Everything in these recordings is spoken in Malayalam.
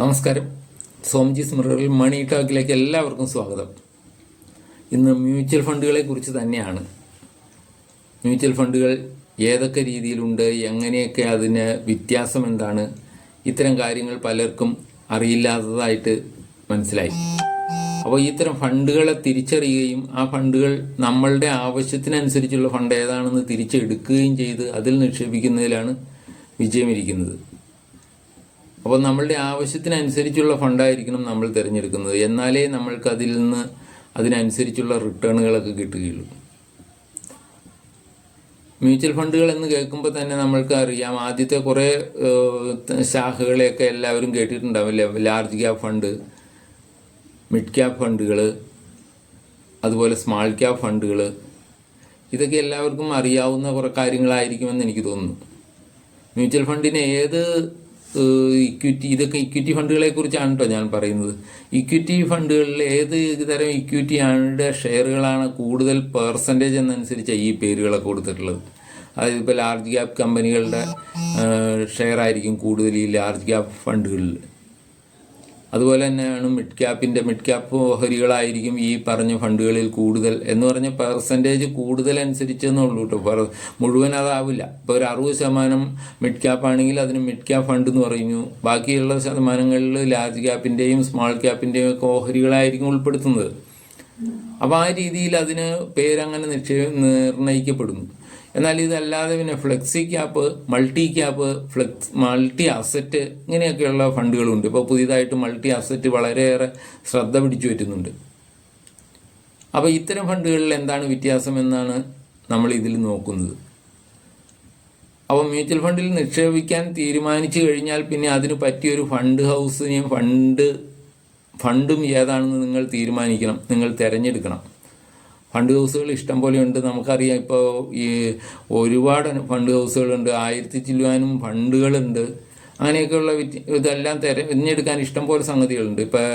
നമസ്കാരം. സോംജി സ്മൃതിയിൽ മണി ടോക്കിലേക്ക് എല്ലാവർക്കും സ്വാഗതം. ഇന്ന് മ്യൂച്വൽ ഫണ്ടുകളെ കുറിച്ച് തന്നെയാണ്. മ്യൂച്വൽ ഫണ്ടുകൾ ഏതൊക്കെ രീതിയിലുണ്ട് എങ്ങനെയൊക്കെ അതിന് വ്യത്യാസം എന്താണ് ഇത്തരം കാര്യങ്ങൾ പലർക്കും അറിയില്ലാത്തതായിട്ട് മനസ്സിലായി. അപ്പോൾ ഇത്തരം ഫണ്ടുകളെ തിരിച്ചറിയുകയും ആ ഫണ്ടുകൾ നമ്മളുടെ ആവശ്യത്തിനനുസരിച്ചുള്ള ഫണ്ട് ഏതാണെന്ന് തിരിച്ചെടുക്കുകയും ചെയ്ത് അതിൽ നിക്ഷേപിക്കുന്നതിലാണ് വിജയമിരിക്കുന്നത്. അപ്പോൾ നമ്മളുടെ ആവശ്യത്തിനനുസരിച്ചുള്ള ഫണ്ടായിരിക്കണം നമ്മൾ തിരഞ്ഞെടുക്കുന്നത്. എന്നാലേ നമ്മൾക്ക് അതിൽ നിന്ന് അതിനനുസരിച്ചുള്ള റിട്ടേണുകളൊക്കെ കിട്ടുകയുള്ളൂ. മ്യൂച്വൽ ഫണ്ടുകൾ എന്ന് കേൾക്കുമ്പോൾ തന്നെ നമ്മൾക്ക് അറിയാം ആദ്യത്തെ കുറേ ശാഖകളെയൊക്കെ എല്ലാവരും കേട്ടിട്ടുണ്ടാവും large cap fund mid cap ഫണ്ടുകൾ അതുപോലെ സ്മാൾ ക്യാപ് ഫണ്ടുകൾ ഇതൊക്കെ എല്ലാവർക്കും അറിയാവുന്ന കുറേ കാര്യങ്ങളായിരിക്കുമെന്ന് എനിക്ക് തോന്നുന്നു. മ്യൂച്വൽ ഫണ്ടിനെ ഏത് ഇക്വിറ്റി ഇതൊക്കെ ഇക്വിറ്റി ഫണ്ടുകളെ കുറിച്ചാണ് കേട്ടോ ഞാൻ പറയുന്നത്. ഇക്വിറ്റി ഫണ്ടുകളിൽ ഏത് തരം ഇക്വിറ്റിയുടെ ഷെയറുകളാണ് കൂടുതൽ പെർസെന്റേജ് എന്നനുസരിച്ച് ഈ പേരുകളൊക്കെ കൊടുത്തിട്ടുള്ളത്? അതായത് ഇപ്പോൾ ലാർജ് ക്യാപ് കമ്പനികളുടെ ഷെയർ ആയിരിക്കും കൂടുതൽ ഈ ലാർജ് ക്യാപ് ഫണ്ടുകളിൽ. അതുപോലെ തന്നെയാണ് മിഡ് ക്യാപ്പിന്റെ മിഡ് ക്യാപ്പ് ഓഹരികളായിരിക്കും ഈ പറഞ്ഞ ഫണ്ടുകളിൽ കൂടുതൽ എന്ന് പറഞ്ഞ പെർസെന്റേജ് കൂടുതൽ അനുസരിച്ചെന്നുള്ളൂ കേട്ടോ പെർ മുഴുവൻ അതാവില്ല. ഇപ്പോൾ ഒരു അറുപത് ശതമാനം മിഡ് ക്യാപ്പ് ആണെങ്കിൽ അതിന് മിഡ് ക്യാപ്പ് ഫണ്ട് എന്ന് പറയുന്നു. ബാക്കിയുള്ള ശതമാനങ്ങളിൽ ലാർജ് ക്യാപ്പിന്റെയും സ്മോൾ ക്യാപ്പിന്റെയും ഒക്കെ ഓഹരികളായിരിക്കും ഉൾപ്പെടുത്തുന്നത്. അപ്പോൾ ആ രീതിയിൽ അതിന് പേരങ്ങനെ നിക്ഷേ നിർണയിക്കപ്പെടുന്നു എന്നാൽ ഇതല്ലാതെ പിന്നെ flexi cap multi cap flex multi asset ഇങ്ങനെയൊക്കെയുള്ള ഫണ്ടുകളുണ്ട്. ഇപ്പോൾ പുതിയതായിട്ട് മൾട്ടി അസറ്റ് വളരെയേറെ ശ്രദ്ധ പിടിച്ചു പറ്റുന്നുണ്ട്. അപ്പോൾ ഇത്തരം ഫണ്ടുകളിൽ എന്താണ് വ്യത്യാസം എന്നാണ് നമ്മൾ ഇതിൽ നോക്കുന്നത്. അപ്പോൾ മ്യൂച്വൽ ഫണ്ടിൽ നിക്ഷേപിക്കാൻ തീരുമാനിച്ചു കഴിഞ്ഞാൽ പിന്നെ അതിന് പറ്റിയൊരു ഫണ്ട് ഹൗസിനെയും ഫണ്ട് ഫണ്ടും ഏതാണെന്ന് നിങ്ങൾ തീരുമാനിക്കണം നിങ്ങൾ തിരഞ്ഞെടുക്കണം. ഫണ്ട് ഹൗസുകൾ ഇഷ്ടം പോലെ ഉണ്ട്. നമുക്കറിയാം ഇപ്പോൾ ഈ ഒരുപാട് ഫണ്ട് ഹൗസുകളുണ്ട്. ആയിരത്തി ചില്ലുവാനും ഫണ്ടുകളുണ്ട്. അങ്ങനെയൊക്കെയുള്ള ഇതെല്ലാം തിരഞ്ഞെടുക്കാൻ ഇഷ്ടം പോലെ സംഗതികളുണ്ട്. ഇപ്പോൾ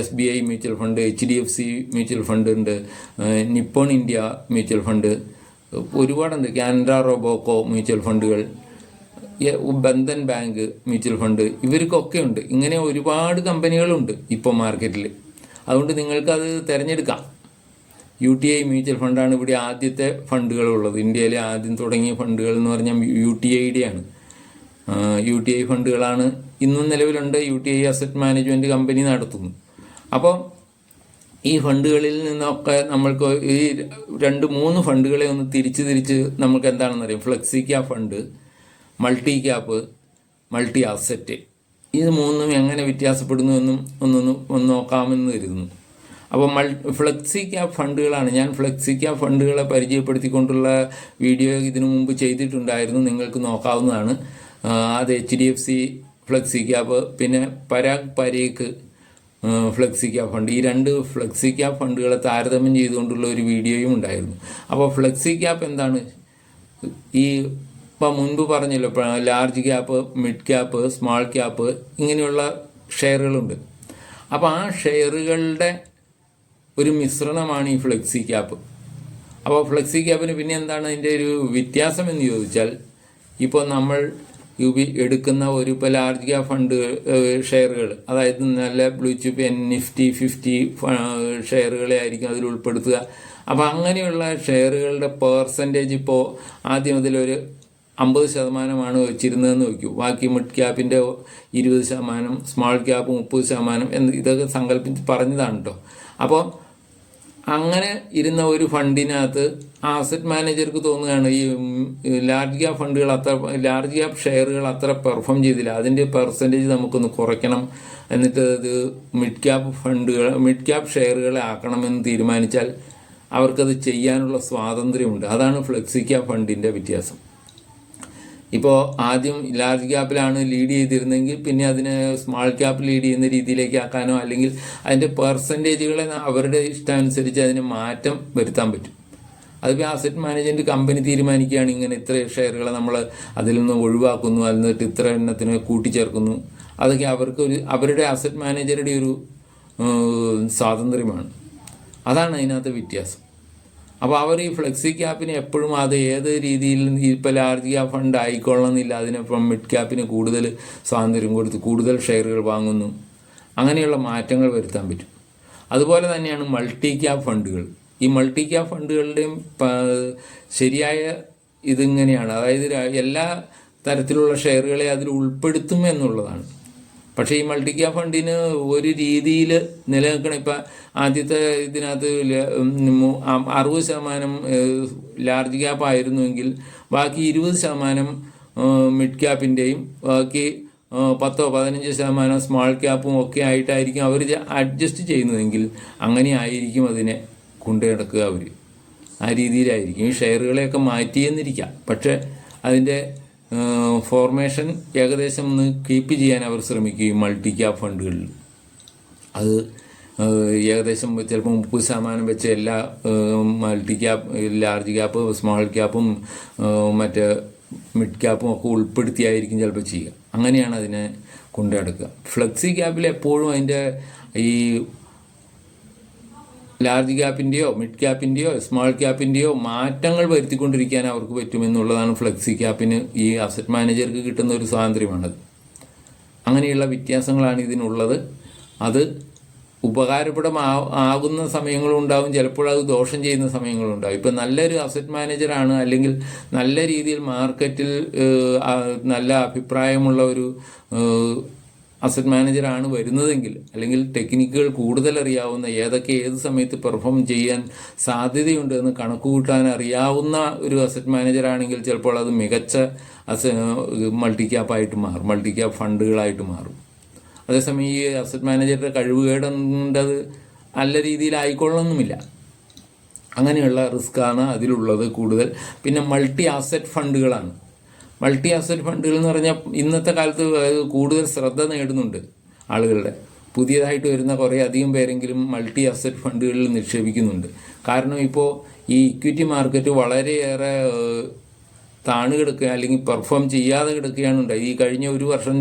S B I mutual fund H D F C mutual fund ഉണ്ട് നിപ്പോൺ ഇന്ത്യ മ്യൂച്വൽ ഫണ്ട് ഒരുപാടുണ്ട്. കാനഡ റോബോക്കോ മ്യൂച്വൽ ഫണ്ടുകൾ ബന്ധൻ ബാങ്ക് മ്യൂച്വൽ ഫണ്ട് ഇവർക്കൊക്കെ ഉണ്ട്. ഇങ്ങനെ ഒരുപാട് കമ്പനികളുണ്ട് ഇപ്പോൾ മാർക്കറ്റിൽ അതുകൊണ്ട് നിങ്ങൾക്കത് തിരഞ്ഞെടുക്കാം. യു ടി ഐ മ്യൂച്വൽ ഫണ്ടാണ് ഇവിടെ ആദ്യത്തെ ഫണ്ടുകളുള്ളത്. ഇന്ത്യയിലെ ആദ്യം തുടങ്ങിയ ഫണ്ടുകൾ എന്ന് പറഞ്ഞാൽ യു ടി ഐയുടെയാണ് യു ടി ഐ ഫണ്ടുകളാണ് ഇന്നും നിലവിലുണ്ട്. U T I asset management company നടത്തുന്നു. അപ്പോൾ ഈ ഫണ്ടുകളിൽ നിന്നൊക്കെ നമ്മൾക്ക് ഈ രണ്ട് മൂന്ന് ഫണ്ടുകളെ ഒന്ന് തിരിച്ച് തിരിച്ച് നമുക്ക് എന്താണെന്ന് അറിയാം. Flexi cap fund multi cap multi asset. ഇത് മൂന്നും എങ്ങനെ വ്യത്യാസപ്പെടുന്നു എന്നും ഒന്നൊന്ന് ഒന്ന് നോക്കാമെന്ന് കരുതുന്നു. അപ്പോൾ മൾ ഫ്ലെക്സി ക്യാപ് ഫണ്ടുകളാണ്. ഞാൻ ഫ്ലെക്സി ക്യാപ് ഫണ്ടുകളെ പരിചയപ്പെടുത്തിക്കൊണ്ടുള്ള വീഡിയോ ഇതിനു മുമ്പ് ചെയ്തിട്ടുണ്ടായിരുന്നു. നിങ്ങൾക്ക് നോക്കാവുന്നതാണ്. അത് H D F C flexi cap പിന്നെ Parag Parikh flexi cap fund. ഈ രണ്ട് ഫ്ലെക്സി ക്യാപ് ഫണ്ടുകളെ താരതമ്യം ചെയ്തുകൊണ്ടുള്ള ഒരു വീഡിയോയും ഉണ്ടായിരുന്നു. അപ്പോൾ ഫ്ലെക്സി ക്യാപ്പ് എന്താണ്? ഈ ഇപ്പം മുൻപ് പറഞ്ഞല്ലോ large cap mid cap small cap ഇങ്ങനെയുള്ള ഷെയറുകളുണ്ട്. അപ്പോൾ ആ ഷെയറുകളുടെ ഒരു മിശ്രണമാണ് ഈ ഫ്ലെക്സി ക്യാപ്പ്. അപ്പോൾ ഫ്ലെക്സി ക്യാപ്പിന് പിന്നെ എന്താണ് അതിന്റെ ഒരു വ്യത്യാസം എന്ന് ചോദിച്ചാൽ ഇപ്പോൾ നമ്മൾ എടുക്കുന്ന ഒരു ഇപ്പോൾ ലാർജ് ക്യാപ് ഫണ്ട് ഷെയറുകൾ അതായത് നല്ല blue chip N Nifty fifty ഷെയറുകളെ ആയിരിക്കും അതിൽ ഉൾപ്പെടുത്തുക. അപ്പോൾ അങ്ങനെയുള്ള ഷെയറുകളുടെ പേഴ്സന്റേജ് ഇപ്പോൾ ആദ്യം അതിലൊരു അമ്പത് ശതമാനമാണ് വെച്ചിരുന്നതെന്ന് വയ്ക്കൂ. ബാക്കി മിഡ് ക്യാപ്പിന്റെ ഇരുപത് ശതമാനം സ്മോൾ ക്യാപ്പ് മുപ്പത് ശതമാനം എന്ന് ഇതൊക്കെ സങ്കല്പിച്ച് പറഞ്ഞതാണ് കേട്ടോ അപ്പോൾ അങ്ങനെ ഇരുന്ന ഒരു ഫണ്ടിനകത്ത് ആസറ്റ് മാനേജർക്ക് തോന്നുകയാണ് ഈ ലാർജ് ക്യാപ് ഫണ്ടുകൾ അത്ര ലാർജ് ക്യാപ് ഷെയറുകൾ അത്ര പെർഫോം ചെയ്തില്ല. അതിന്റെ പെർസെന്റേജ് നമുക്കൊന്ന് കുറയ്ക്കണം എന്നിട്ട് ഇത് മിഡ് ക്യാപ് ഫണ്ടുകൾ മിഡ് ക്യാപ് ഷെയറുകളെ ആക്കണമെന്ന് തീരുമാനിച്ചാൽ അവർക്കത് ചെയ്യാനുള്ള സ്വാതന്ത്ര്യമുണ്ട്. അതാണ് ഫ്ലെക്സി ക്യാപ് ഫണ്ടിന്റെ വ്യത്യാസം. ഇപ്പോൾ ആദ്യം ലാർജ് ക്യാപ്പിലാണ് ലീഡ് ചെയ്തിരുന്നെങ്കിൽ പിന്നെ അതിനെ സ്മാൾ ക്യാപ്പ് ലീഡ് ചെയ്യുന്ന രീതിയിലേക്ക് ആക്കാനോ അല്ലെങ്കിൽ അതിന്റെ പെർസെന്റേജുകളെ അവരുടെ ഇഷ്ടാനുസരിച്ച് അതിന് മാറ്റം വരുത്താൻ പറ്റും. അതിപ്പോൾ അസറ്റ് മാനേജ്മെന്റ് കമ്പനി തീരുമാനിക്കുകയാണ്. ഇങ്ങനെ ഇത്ര ഷെയറുകളെ നമ്മൾ അതിൽ നിന്ന് ഒഴിവാക്കുന്നു. അതിൽ നിന്നിട്ട് ഇത്ര എണ്ണത്തിന് കൂട്ടിച്ചേർക്കുന്നു. അതൊക്കെ അവർക്ക് ഒരു അവരുടെ അസറ്റ് മാനേജറുടെ ഒരു സ്വാതന്ത്ര്യമാണ്. അതാണ് അതിനകത്ത് വ്യത്യാസം. അപ്പോൾ അവർ ഈ ഫ്ലെക്സി ക്യാപ്പിന് എപ്പോഴും അത് ഏത് രീതിയിൽ ഇപ്പോൾ ലാർജ് ക്യാപ്പ് ഫണ്ട് ആയിക്കൊള്ളണമെന്നില്ല. അതിനിപ്പം മിഡ് ക്യാപ്പിന് കൂടുതൽ സ്വാതന്ത്ര്യം കൊടുത്ത് കൂടുതൽ ഷെയറുകൾ വാങ്ങുന്നു. അങ്ങനെയുള്ള മാറ്റങ്ങൾ വരുത്താൻ പറ്റും. അതുപോലെ തന്നെയാണ് മൾട്ടി ക്യാപ്പ് ഫണ്ടുകൾ ഈ മൾട്ടി ക്യാപ്പ് ഫണ്ടുകളുടെയും ശരിയായ ഇതിങ്ങനെയാണ്. അതായത് എല്ലാ തരത്തിലുള്ള ഷെയറുകളെ അതിൽ ഉൾപ്പെടുത്തും എന്നുള്ളതാണ്. പക്ഷേ ഈ മൾട്ടി ക്യാപ് ഫണ്ടിന് ഒരു രീതിയിൽ നിലനിൽക്കണം. ഇപ്പം ആദ്യത്തെ ഇതിനകത്ത് അറുപത് ശതമാനം ലാർജ് ക്യാപ്പ് ആയിരുന്നുവെങ്കിൽ ബാക്കി ഇരുപത് ശതമാനം മിഡ് ക്യാപ്പിന്റെയും ബാക്കി പത്തോ പതിനഞ്ച് ശതമാനം സ്മോൾ ക്യാപ്പും ഒക്കെ ആയിട്ടായിരിക്കും അവർ അഡ്ജസ്റ്റ് ചെയ്യുന്നതെങ്കിൽ അങ്ങനെ ആയിരിക്കും അതിനെ കൊണ്ടു നടക്കുക അവർ ആ രീതിയിലായിരിക്കും. ഈ ഷെയറുകളെയൊക്കെ മാറ്റിയെന്നിരിക്കാം. പക്ഷേ അതിന്റെ ഫോർമേഷൻ ഏകദേശം ഒന്ന് കീപ്പ് ചെയ്യാൻ അവർ ശ്രമിക്കുകയും മൾട്ടി ക്യാപ് ഫണ്ടുകളിൽ അത് ഏകദേശം ചിലപ്പോൾ മുപ്പത് ശതമാനം വെച്ച് എല്ലാ multi cap large cap small ക്യാപ്പും മറ്റേ മിഡ് ക്യാപ്പും ഒക്കെ ഉൾപ്പെടുത്തിയായിരിക്കും ചിലപ്പോൾ ചെയ്യുക. അങ്ങനെയാണ് അതിനെ കൊണ്ടു നടക്കുക. ഫ്ലെക്സി ക്യാപ്പിൽ എപ്പോഴും അതിന്റെ ഈ ലാർജ് ക്യാപ്പിന്റെയോ മിഡ് ക്യാപ്പിന്റെയോ സ്മോൾ ക്യാപ്പിന്റെയോ മാറ്റങ്ങൾ വരുത്തിക്കൊണ്ടിരിക്കാൻ അവർക്ക് പറ്റുമെന്നുള്ളതാണ് ഫ്ലെക്സി ക്യാപ്പിന് ഈ അസറ്റ് മാനേജർക്ക് കിട്ടുന്ന ഒരു സ്വാതന്ത്ര്യമാണത്. അങ്ങനെയുള്ള വ്യത്യാസങ്ങളാണ് ഇതിനുള്ളത്. അത് ഉപകാരപ്രദമാ ആകുന്ന സമയങ്ങളും ഉണ്ടാവും ചിലപ്പോൾ അത് ദോഷം ചെയ്യുന്ന സമയങ്ങളും ഉണ്ടാവും. ഇപ്പം നല്ലൊരു അസറ്റ് മാനേജറാണ് അല്ലെങ്കിൽ നല്ല രീതിയിൽ മാർക്കറ്റിൽ നല്ല അഭിപ്രായമുള്ള ഒരു അസറ്റ് മാനേജർ ആണ് വരുന്നതെങ്കിൽ അല്ലെങ്കിൽ ടെക്നിക്കുകൾ കൂടുതൽ അറിയാവുന്ന ഏതൊക്കെ ഏത് സമയത്ത് പെർഫോം ചെയ്യാൻ സാധ്യതയുണ്ട് എന്ന് കണക്ക് കൂട്ടാൻ അറിയാവുന്ന ഒരു അസറ്റ് മാനേജർ ആണെങ്കിൽ ചിലപ്പോൾ അത് മികച്ച അസ മൾട്ടി ക്യാപ്പായിട്ട് മാറും മൾട്ടി ക്യാപ്പ് ഫണ്ടുകളായിട്ട് മാറും. അതേസമയം ഈ അസറ്റ് മാനേജറുടെ കഴിവുകേടേണ്ടത് നല്ല രീതിയിലായിക്കൊള്ളണമെന്നുമില്ല അങ്ങനെയുള്ള റിസ്ക്കാണ് അതിലുള്ളത് കൂടുതൽ. പിന്നെ മൾട്ടി അസറ്റ് ഫണ്ടുകളാണ് മൾട്ടി അസറ്റ് ഫണ്ടുകൾ എന്ന് പറഞ്ഞാൽ ഇന്നത്തെ കാലത്ത് കൂടുതൽ ശ്രദ്ധ നേടുന്നുണ്ട് ആളുകളുടെ. പുതിയതായിട്ട് വരുന്ന കുറേ അധികം പേരെങ്കിലും മൾട്ടി അസറ്റ് ഫണ്ടുകളിൽ നിക്ഷേപിക്കുന്നുണ്ട്. കാരണം ഇപ്പോൾ ഈ ഇക്വിറ്റി മാർക്കറ്റ് വളരെയേറെ താണു കിടക്കുക അല്ലെങ്കിൽ പെർഫോം ചെയ്യാതെ കിടക്കുകയാണ് ഉണ്ടായത് ഈ കഴിഞ്ഞ ഒരു വർഷം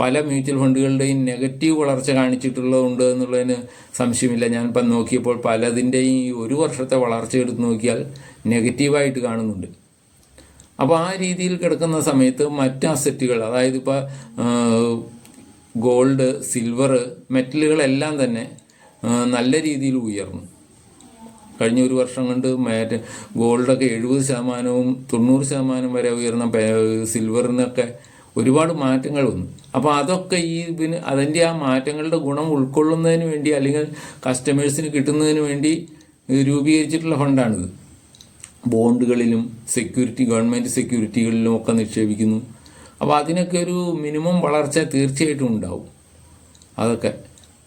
പല മ്യൂച്വൽ ഫണ്ടുകളുടെയും നെഗറ്റീവ് വളർച്ച കാണിച്ചിട്ടുള്ളതുണ്ട് എന്നുള്ളതിന് സംശയമില്ല. ഞാൻ നോക്കിയപ്പോൾ പലതിന്റെയും ഈ ഒരു വർഷത്തെ വളർച്ച എടുത്ത് നോക്കിയാൽ നെഗറ്റീവായിട്ട് കാണുന്നുണ്ട്. അപ്പോൾ ആ രീതിയിൽ കിടക്കുന്ന സമയത്ത് മറ്റ് അസറ്റുകൾ അതായത് ഇപ്പോൾ ഗോൾഡ് സിൽവർ മെറ്റലുകളെല്ലാം തന്നെ നല്ല രീതിയിൽ ഉയർന്നു. കഴിഞ്ഞ ഒരു വർഷം കൊണ്ട് മറ്റേ ഗോൾഡൊക്കെ എഴുപത് ശതമാനവും തൊണ്ണൂറ് ശതമാനം വരെ ഉയർന്ന സിൽവറിനൊക്കെ ഒരുപാട് മാറ്റങ്ങൾ വന്നു. അപ്പോൾ അതൊക്കെ ഈ പിന്നെ അതിന്റെ ആ മാറ്റങ്ങളുടെ ഗുണം ഉൾക്കൊള്ളുന്നതിന് വേണ്ടി അല്ലെങ്കിൽ കസ്റ്റമേഴ്സിന് കിട്ടുന്നതിന് വേണ്ടി രൂപീകരിച്ചിട്ടുള്ള ഫണ്ടാണിത് ബോണ്ടുകളിലും സെക്യൂരിറ്റി ഗവൺമെന്റ് സെക്യൂരിറ്റികളിലും ഒക്കെ നിക്ഷേപിക്കുന്നു. അപ്പോൾ അതിനൊക്കെ ഒരു മിനിമം വളർച്ച തീർച്ചയായിട്ടും ഉണ്ടാവും. അതൊക്കെ.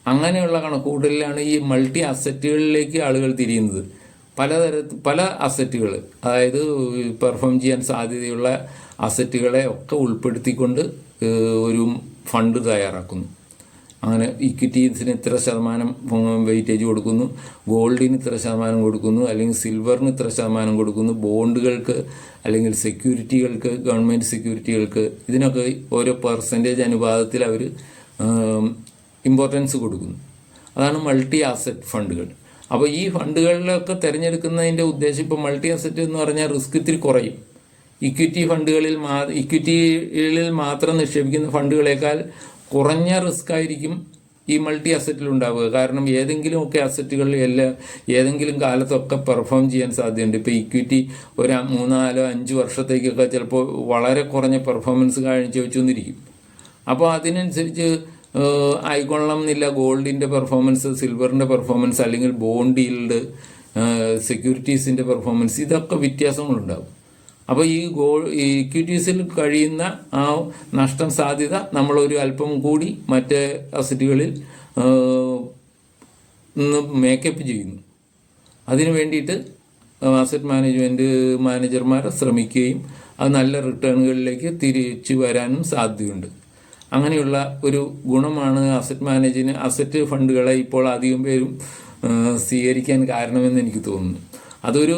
അങ്ങനെയുള്ള കണക്കുകൂട്ടലിലാണ് ഈ മൾട്ടി അസറ്റുകളിലേക്ക് ആളുകൾ തിരിയുന്നത്. പലതരത്തിൽ പല അസറ്റുകൾ അതായത് പെർഫോം ചെയ്യാൻ സാധ്യതയുള്ള അസറ്റുകളെ ഒക്കെ ഉൾപ്പെടുത്തിക്കൊണ്ട് ഒരു ഫണ്ട് തയ്യാറാക്കുന്നു. അങ്ങനെ ഇക്വിറ്റീസിന് ഇത്ര ശതമാനം വെയിറ്റേജ് കൊടുക്കുന്നു. ഗോൾഡിന് ഇത്ര ശതമാനം കൊടുക്കുന്നു. അല്ലെങ്കിൽ സിൽവറിന് ഇത്ര ശതമാനം കൊടുക്കുന്നു. ബോണ്ടുകൾക്ക് അല്ലെങ്കിൽ സെക്യൂരിറ്റികൾക്ക് ഗവൺമെന്റ് സെക്യൂരിറ്റികൾക്ക് ഇതിനൊക്കെ ഓരോ പെർസെന്റേജ് അനുപാതത്തിൽ അവർ ഇമ്പോർട്ടൻസ് കൊടുക്കുന്നു. അതാണ് മൾട്ടി അസറ്റ് ഫണ്ടുകൾ അപ്പോൾ ഈ ഫണ്ടുകളിലൊക്കെ തിരഞ്ഞെടുക്കുന്നതിന്റെ ഉദ്ദേശം ഇപ്പോൾ മൾട്ടി അസറ്റ് എന്ന് പറഞ്ഞാൽ റിസ്ക് ഇത്തിരി കുറയും. ഇക്വിറ്റി ഫണ്ടുകളിൽ മാ ഇക്വിറ്റികളിൽ മാത്രം നിക്ഷേപിക്കുന്ന ഫണ്ടുകളേക്കാൾ കുറഞ്ഞ റിസ്ക് ആയിരിക്കും ഈ മൾട്ടി അസറ്റിൽ ഉണ്ടാവുക. കാരണം ഏതെങ്കിലുമൊക്കെ അസറ്റുകൾ എല്ലാ ഏതെങ്കിലും കാലത്തൊക്കെ പെർഫോം ചെയ്യാൻ സാധ്യതയുണ്ട്. ഇപ്പോൾ ഇക്വിറ്റി ഒരു മൂന്നാലോ അഞ്ച് വർഷത്തേക്കൊക്കെ ചിലപ്പോൾ വളരെ കുറഞ്ഞ പെർഫോമൻസ് കാഴ്ച വെച്ചുകൊണ്ടിരിക്കും. അപ്പോൾ അതിനനുസരിച്ച് ആയിക്കൊള്ളണം എന്നില്ല. ഗോൾഡിന്റെ പെർഫോമൻസ് സിൽവറിന്റെ പെർഫോമൻസ് അല്ലെങ്കിൽ ബോണ്ട് ഈൽഡ് സെക്യൂരിറ്റീസിന്റെ പെർഫോമൻസ് ഇതൊക്കെ വ്യത്യാസങ്ങളുണ്ടാകും അപ്പോൾ ഈ ഗോ ഈ ഇക്വിറ്റീസിൽ കഴിയുന്ന ആ നഷ്ടം സാധ്യത ഒരു അല്പം കൂടി മറ്റ് അസറ്റുകളിൽ മേക്കപ്പ് ചെയ്യുന്നു. അതിനു വേണ്ടിയിട്ട് അസറ്റ് മാനേജ്മെന്റ് മാനേജർമാർ ശ്രമിക്കുകയും അത് നല്ല റിട്ടേണുകളിലേക്ക് തിരിച്ചു വരാനും സാധ്യതയുണ്ട്. അങ്ങനെയുള്ള ഒരു ഗുണമാണ് അസറ്റ് മാനേജിന് അസറ്റ് ഫണ്ടുകളെ ഇപ്പോൾ അധികം പേരും സ്വീകരിക്കാൻ കാരണമെന്ന് എനിക്ക് തോന്നുന്നു. അതൊരു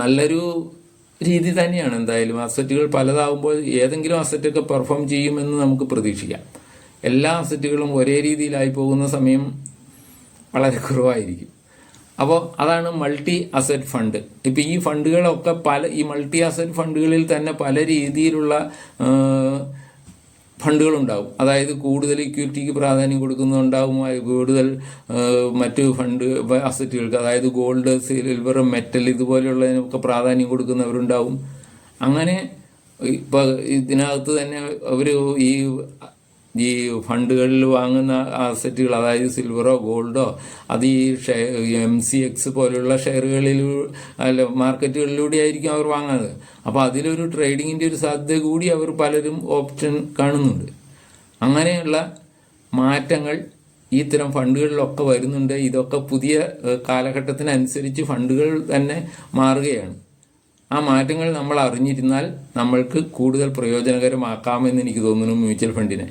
നല്ലൊരു രീതി തന്നെയാണ്. എന്തായാലും അസറ്റുകൾ പലതാകുമ്പോൾ ഏതെങ്കിലും അസറ്റൊക്കെ പെർഫോം ചെയ്യുമെന്ന് നമുക്ക് പ്രതീക്ഷിക്കാം. എല്ലാ അസറ്റുകളും ഒരേ രീതിയിലായി പോകുന്ന സമയം വളരെ കുറവായിരിക്കും. അപ്പോൾ അതാണ് മൾട്ടി അസറ്റ് ഫണ്ട് ഇപ്പോൾ ഈ ഫണ്ടുകളൊക്കെ പല ഈ മൾട്ടി അസറ്റ് ഫണ്ടുകളിൽ തന്നെ പല രീതിയിലുള്ള ഫണ്ടുകളുണ്ടാവും. അതായത് കൂടുതൽ ഇക്വിറ്റിക്ക് പ്രാധാന്യം കൊടുക്കുന്നുണ്ടാവും കൂടുതൽ മറ്റ് ഫണ്ട് അസറ്റുകൾക്ക് അതായത് ഗോൾഡ് സിൽവർ മെറ്റൽ ഇതുപോലെയുള്ളതിനൊക്കെ പ്രാധാന്യം കൊടുക്കുന്നവരുണ്ടാവും. അങ്ങനെ ഇപ്പോൾ ഇതിനകത്ത് തന്നെ അവർ ഈ ഈ ഫണ്ടുകളിൽ വാങ്ങുന്ന അസറ്റുകൾ അതായത് സിൽവറോ ഗോൾഡോ അത് ഈ എം സി എക്സ് പോലുള്ള ഷെയറുകളിൽ അല്ല മാർക്കറ്റുകളിലൂടെ ആയിരിക്കും അവർ വാങ്ങുന്നത് അപ്പോൾ അതിലൊരു ട്രേഡിങ്ങിന്റെ ഒരു സാധ്യത കൂടി അവർ പലരും ഓപ്ഷൻ കാണുന്നുണ്ട്. അങ്ങനെയുള്ള മാറ്റങ്ങൾ ഇത്തരം ഫണ്ടുകളിലൊക്കെ വരുന്നുണ്ട്. ഇതൊക്കെ പുതിയ കാലഘട്ടത്തിനനുസരിച്ച് ഫണ്ടുകൾ തന്നെ മാറുകയാണ്. ആ മാറ്റങ്ങൾ നമ്മൾ അറിഞ്ഞിരുന്നാൽ നമ്മൾക്ക് കൂടുതൽ പ്രയോജനകരമാക്കാമെന്ന് എനിക്ക് തോന്നുന്നു മ്യൂച്വൽ ഫണ്ടിനെ.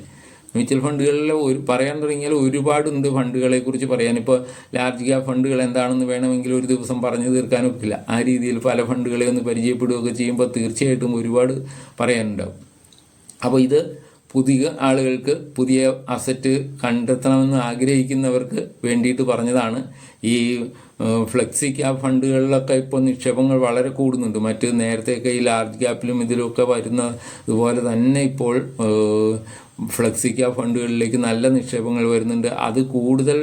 മ്യൂച്വൽ ഫണ്ടുകളിൽ ഒരു പറയാൻ തുടങ്ങിയാൽ ഒരുപാടുണ്ട് ഫണ്ടുകളെ കുറിച്ച് പറയാൻ. ഇപ്പോൾ ലാർജ് ക്യാപ് ഫണ്ടുകൾ എന്താണെന്ന് വേണമെങ്കിൽ ഒരു ദിവസം പറഞ്ഞു തീർക്കാനൊക്കില്ല ആ രീതിയിൽ പല ഫണ്ടുകളെ ഒന്ന് പരിചയപ്പെടുകയൊക്കെ ചെയ്യുമ്പോൾ തീർച്ചയായിട്ടും ഒരുപാട് പറയാനുണ്ടാവും. അപ്പോൾ ഇത് പുതിയ ആളുകൾക്ക് പുതിയ അസറ്റ് കണ്ടെത്തണമെന്ന് ആഗ്രഹിക്കുന്നവർക്ക് വേണ്ടിയിട്ട് പറഞ്ഞതാണ്. ഈ ഫ്ലെക്സി ക്യാപ് ഫണ്ടുകളിലൊക്കെ ഇപ്പോൾ നിക്ഷേപങ്ങൾ വളരെ കൂടുന്നുണ്ട്. മറ്റ് നേരത്തെയൊക്കെ ഈ ലാർജ് ക്യാപ്പിലും ഇതിലുമൊക്കെ വരുന്ന ഇതുപോലെ തന്നെ ഇപ്പോൾ ഏഹ്, ഫ്ലെക്സി ക്യാപ് ഫണ്ടുകളിലേക്ക് നല്ല നിക്ഷേപങ്ങൾ വരുന്നുണ്ട്. അത് കൂടുതൽ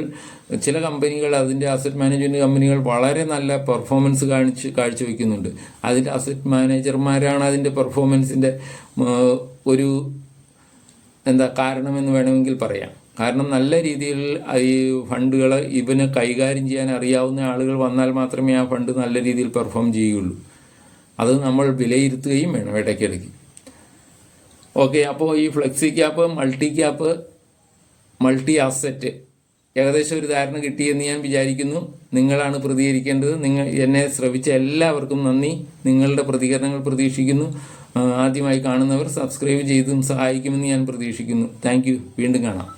ചില കമ്പനികൾ അതിന്റെ അസറ്റ് മാനേജ്മെന്റ് കമ്പനികൾ വളരെ നല്ല പെർഫോമൻസ് കാണിച്ച് കാഴ്ചവെക്കുന്നുണ്ട്. അതിന്റെ അസറ്റ് മാനേജർമാരാണ് അതിന്റെ പെർഫോമൻസിന്റെ ഒരു എന്താ കാരണമെന്ന് വേണമെങ്കിൽ പറയാം. കാരണം നല്ല രീതിയിൽ ഈ ഫണ്ടുകൾ ഇവനെ കൈകാര്യം ചെയ്യാൻ അറിയാവുന്ന ആളുകൾ വന്നാൽ മാത്രമേ ആ ഫണ്ട് നല്ല രീതിയിൽ പെർഫോം ചെയ്യുകയുള്ളൂ അത് നമ്മൾ വിലയിരുത്തുകയും വേണം ഇടയ്ക്കിടയ്ക്ക്. ഓക്കെ അപ്പോൾ ഈ flexi cap multi cap multi asset ഏകദേശം ഒരു ധാരണ കിട്ടിയെന്ന് ഞാൻ വിചാരിക്കുന്നു. നിങ്ങളാണ് പ്രതികരിക്കേണ്ടത്. നിങ്ങൾ എന്നെ ശ്രവിച്ച എല്ലാവർക്കും നന്ദി. നിങ്ങളുടെ പ്രതികരണങ്ങൾ പ്രതീക്ഷിക്കുന്നു. ആദ്യമായി കാണുന്നവർ സബ്സ്ക്രൈബ് ചെയ്തും സഹായിക്കുമെന്ന് ഞാൻ പ്രതീക്ഷിക്കുന്നു. താങ്ക് വീണ്ടും കാണാം.